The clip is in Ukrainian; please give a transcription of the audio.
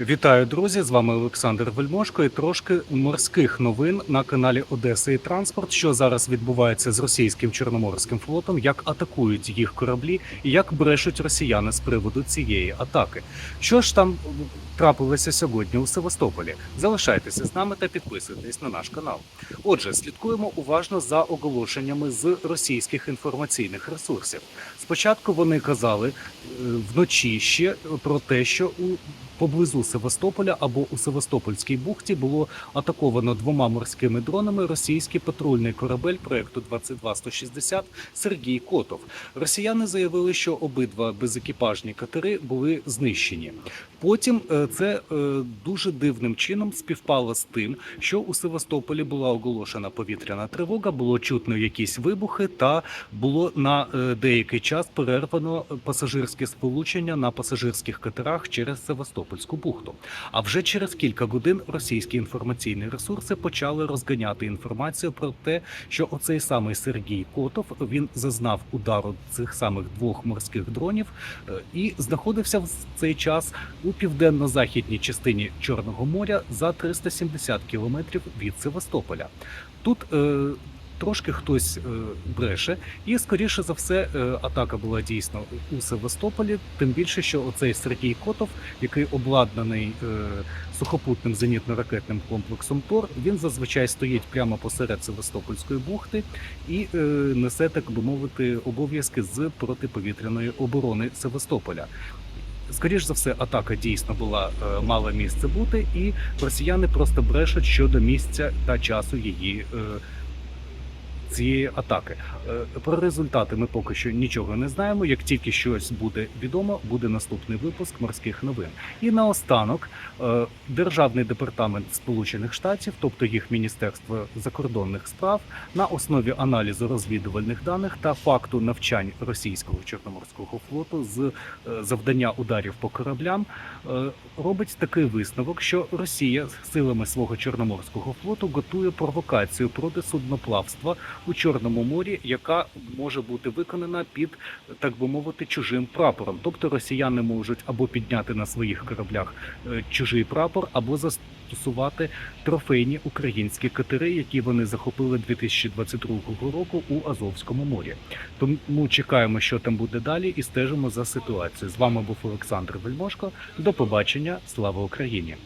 Вітаю, друзі! З вами Олександр Вельмошко і трошки морських новин на каналі Одеса і Транспорт, що зараз відбувається з російським чорноморським флотом, як атакують їх кораблі і як брешуть росіяни з приводу цієї атаки. Що ж там трапилося сьогодні у Севастополі? Залишайтеся з нами та підписуйтесь на наш канал. Отже, слідкуємо уважно за оголошеннями з російських інформаційних ресурсів. Спочатку вони казали е, вночі ще про те, що у поблизу Севастополя або у Севастопольській бухті було атаковано двома морськими дронами російський патрульний корабель проекту 22160 Сергій Котов. Росіяни заявили, що обидва безекіпажні катери були знищені. Потім е, це е, дуже дивним чином співпало з тим, що у Севастополі була оголошена повітряна тривога, було чутно якісь вибухи, та було на е, деякий час перервано пасажирське сполучення на пасажирських катерах через Севастопольську бухту. А вже через кілька годин російські інформаційні ресурси почали розганяти інформацію про те, що оцей самий Сергій Котов він зазнав удару цих самих двох морських дронів е, і знаходився в цей час у південно-західній частині Чорного моря за 370 кілометрів від Севастополя. Тут е, трошки хтось е, бреше, і скоріше за все, е, атака була дійсно у Севастополі. Тим більше, що оцей Сергій Котов, який обладнаний е, сухопутним зенітно-ракетним комплексом ТОР, він зазвичай стоїть прямо посеред Севастопольської бухти і несе, так би мовити, обов'язки з протиповітряної оборони Севастополя. Скоріш за все, атака дійсно була мала місце бути, і росіяни просто брешуть щодо місця та часу її. Цієї атаки Е, про результати ми поки що нічого не знаємо. Як тільки щось буде відомо, буде наступний випуск морських новин. І наостанок е, державний департамент Сполучених Штатів, тобто їх міністерство закордонних справ, на основі аналізу розвідувальних даних та факту навчань російського чорноморського флоту з е, завдання ударів по кораблям, робить такий висновок, що Росія силами свого чорноморського флоту готує провокацію проти судноплавства у Чорному морі, яка може бути виконана під так би мовити чужим прапором. Тобто росіяни можуть або підняти на своїх кораблях е, чужий прапор, або застосувати трофейні українські катери, які вони захопили 2022 року у Азовському морі. Тому чекаємо, що там буде далі, і стежимо за ситуацією. З вами був Олександр Вельмошко. До побачення. Слава Україні!